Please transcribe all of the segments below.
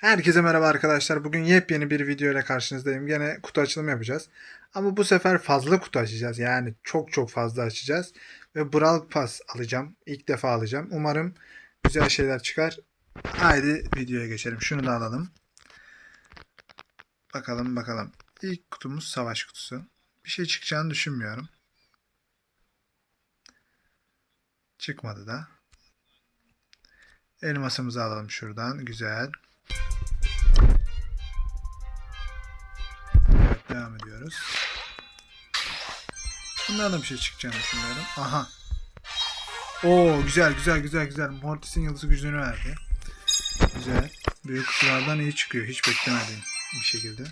Herkese merhaba arkadaşlar. Bugün yepyeni bir video ile karşınızdayım. Gene kutu açılımı yapacağız. Ama bu sefer fazla kutu açacağız. Yani çok çok fazla açacağız. Ve Brawl Pass alacağım. İlk defa alacağım. Umarım güzel şeyler çıkar. Haydi videoya geçelim. Şunu da alalım. Bakalım bakalım. İlk kutumuz savaş kutusu. Bir şey çıkacağını düşünmüyorum. Çıkmadı da. Elmasımızı alalım şuradan. Güzel. Evet devam ediyoruz. Bundan da bir şey çıkacağını düşünüyorum. Aha. Oo güzel güzel güzel güzel. Mortis'in yıldızı gücünü verdi. Güzel. Büyük kutulardan iyi çıkıyor. Hiç beklemediğim bir şekilde.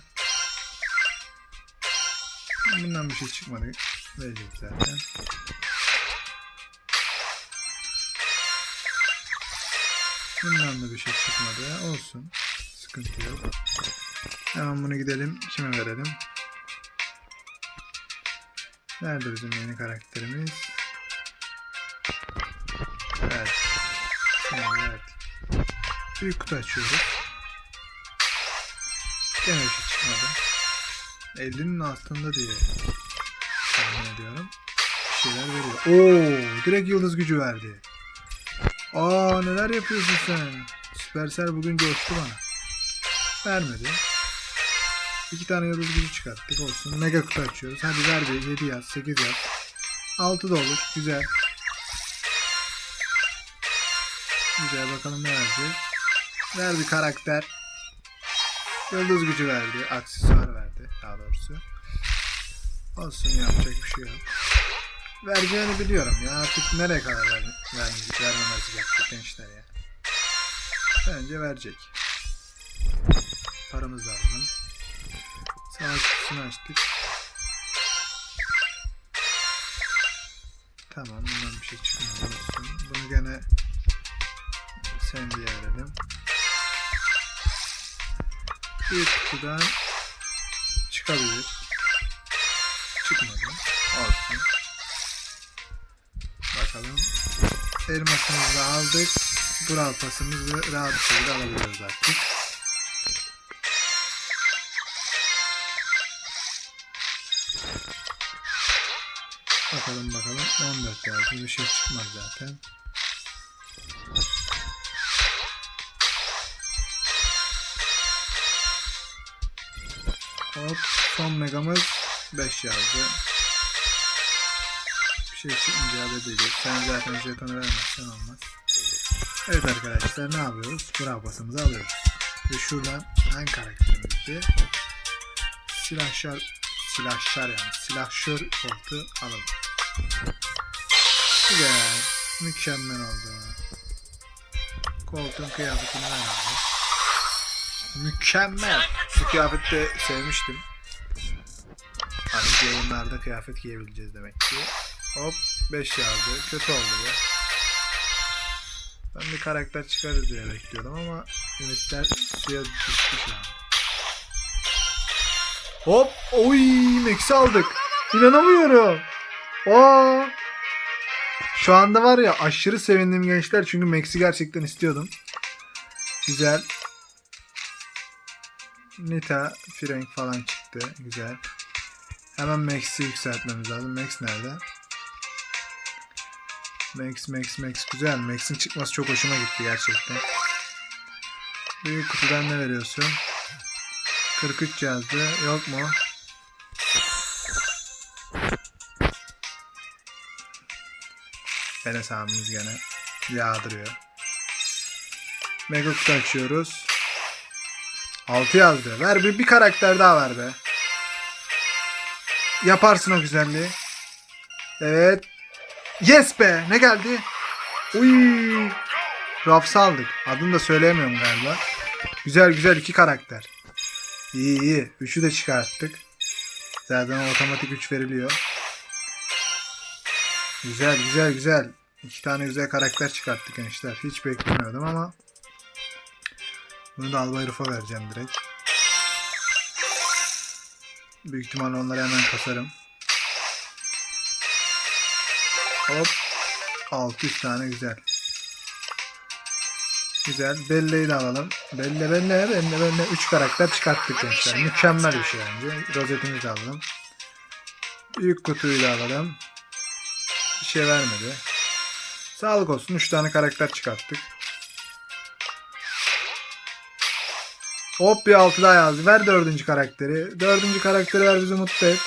Bundan bir şey çıkmadı. Verecek zaten. Bundan da bir şey çıkmadı. Olsun. Sıkıntı yok. Hemen bunu gidelim. Kime verelim? Nerede bizim yeni karakterimiz? Evet. Evet. Büyük kutu açıyoruz. Gene bir şey çıkmadı. 50'nin altında diye tahmin ediyorum. Bir şeyler veriyor. Oo, direkt yıldız gücü verdi. Aa neler yapıyorsun sen? Süpersel bugün coştu bana. Vermedi. İki tane yıldız gücü çıkarttık olsun. Mega kutu açıyoruz. Hadi ver bir 7 yaz, 8 yaz. 6 da olur. Güzel. Güzel bakalım ne verecek. Ver bir karakter. Yıldız gücü verdi. Aksesuar verdi daha doğrusu. Olsun yapacak bir şey yok. Vereceğini biliyorum ya. Artık nereye kadar ver, vermeyecek, vermemezlik yapacak gençler ya. Bence verecek. Paramızı da alalım. Savaş kutusunu açtık. Tamam bundan bir şey olsun. Bunu gene sen diye verelim. Bir kutudan çıkabilir. Çıkmadı. Olsun. Bakalım. Elmasımızı aldık. Brawl pasımızı rahat bir şekilde alabiliyoruz artık. Bakalım bakalım. 14 yazdı. Bir şey çıkmaz zaten. Hop. Son megamız 5 yazdı. Bir şey çıkmayacağı da değil. Sen zaten jetonu vermezsen olmaz. Evet arkadaşlar ne yapıyoruz? Bravo alıyoruz. Ve şuradan hangi karakterimizdi? Silahşar silahşar yani silahşör koltuğu alalım. Güzel. Mükemmel oldu. Koltuğun kıyafetini ver abi. Mükemmel. Bu kıyafeti de sevmiştim. Artık yayınlarda kıyafet giyebileceğiz demek ki. Hop 5 yazdı. Kötü oldu bu. Ben bir karakter çıkarır diye bekliyordum ama ümitler suya düştü şu an. Hop! Oy! Max'i aldık. İnanamıyorum. Aa! Şu anda var ya aşırı sevindim gençler çünkü Max'i gerçekten istiyordum. Güzel. Nita, Frank falan çıktı. Güzel. Hemen Max'i yükseltmemiz lazım. Max nerede? Max, Max, Max. Güzel. Max'in çıkması çok hoşuma gitti gerçekten. Büyük kutudan ne veriyorsun? 43 yazdı. Yok mu? Enes abimiz gene yağdırıyor. Mega kutu açıyoruz. 6 yazdı. Ver bir, bir karakter daha ver be. Yaparsın o güzelliği. Evet. Yes be. Ne geldi? Uy. Rafs'ı aldık. Adını da söyleyemiyorum galiba. Güzel güzel iki karakter. İyi iyi. Üçü de çıkarttık. Zaten otomatik 3 veriliyor. Güzel güzel güzel. İki tane güzel karakter çıkarttık gençler. Hiç beklemiyordum ama bunu da Albay Ruf'a vereceğim direkt. Büyük ihtimalle onları hemen kasarım. Hop. 600 tane güzel. Güzel. Belle'yi de alalım. Belle Belle Belle Belle. 3 karakter çıkarttık gençler. Mükemmel bir şey bence. Rozetimizi de alalım. Büyük kutuyu da alalım. Bir şey vermedi. Sağlık olsun. 3 tane karakter çıkarttık. Hop bir altı daha yazdı. Ver dördüncü karakteri. Dördüncü karakteri ver bizi mutlu et.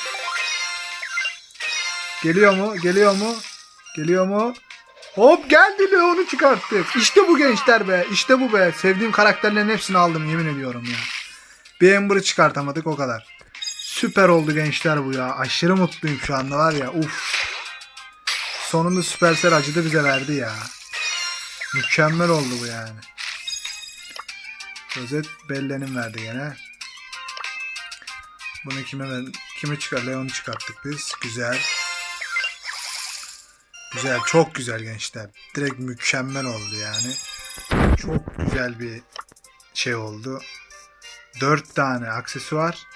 Geliyor mu? Geliyor mu? Geliyor mu? Hop geldi Leon'u çıkarttık. İşte bu gençler be. İşte bu be. Sevdiğim karakterlerin hepsini aldım yemin ediyorum ya. Bir Amber'ı çıkartamadık o kadar. Süper oldu gençler bu ya. Aşırı mutluyum şu anda var ya. Uf. Sonunda Supercell acıdı bize verdi ya. Mükemmel oldu bu yani. Rozet Belle'nin verdi gene. Bunu kime ver kime çıkar? Leon'u çıkarttık biz. Güzel. Güzel, çok güzel gençler. Direkt mükemmel oldu yani. Çok güzel bir şey oldu. 4 tane aksesuar.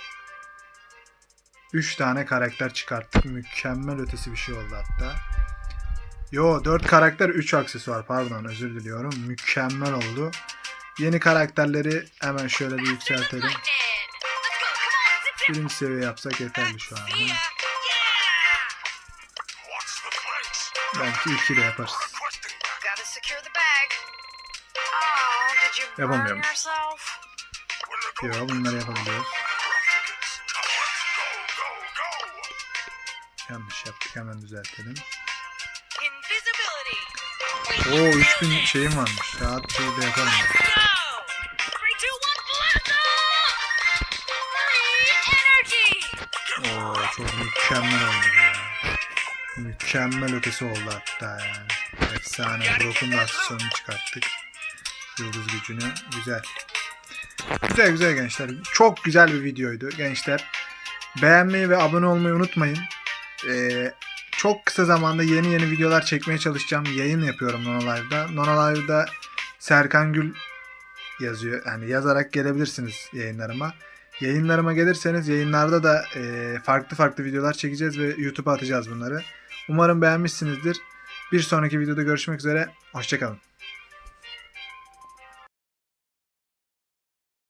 3 tane karakter çıkarttık. Mükemmel ötesi bir şey oldu hatta. Yo 4 karakter 3 aksesuar pardon özür diliyorum. Mükemmel oldu. Yeni karakterleri hemen şöyle bir yükseltelim. Birinci seviye yapsak yeterli şu an. Belki 2 de yaparız. Yapamıyormuş. yourself? Yo bunları yapabiliyoruz. Yanlış yaptık hemen düzeltelim. Oo 3000 şeyim varmış. Rahat bir şey de yaparım. Oo çok mükemmel oldu ya. Mükemmel ötesi oldu hatta yani. Efsane. Brock'un da aksesuarını çıkarttık. Yıldız gücünü. Güzel. Güzel güzel gençler. Çok güzel bir videoydu gençler. Beğenmeyi ve abone olmayı unutmayın. Ee, çok kısa zamanda yeni yeni videolar çekmeye çalışacağım. Yayın yapıyorum Nono Live'da. Nono Live'da Serkan Gül yazıyor. Yani yazarak gelebilirsiniz yayınlarıma. Yayınlarıma gelirseniz yayınlarda da e, farklı farklı videolar çekeceğiz ve YouTube'a atacağız bunları. Umarım beğenmişsinizdir. Bir sonraki videoda görüşmek üzere. Hoşçakalın.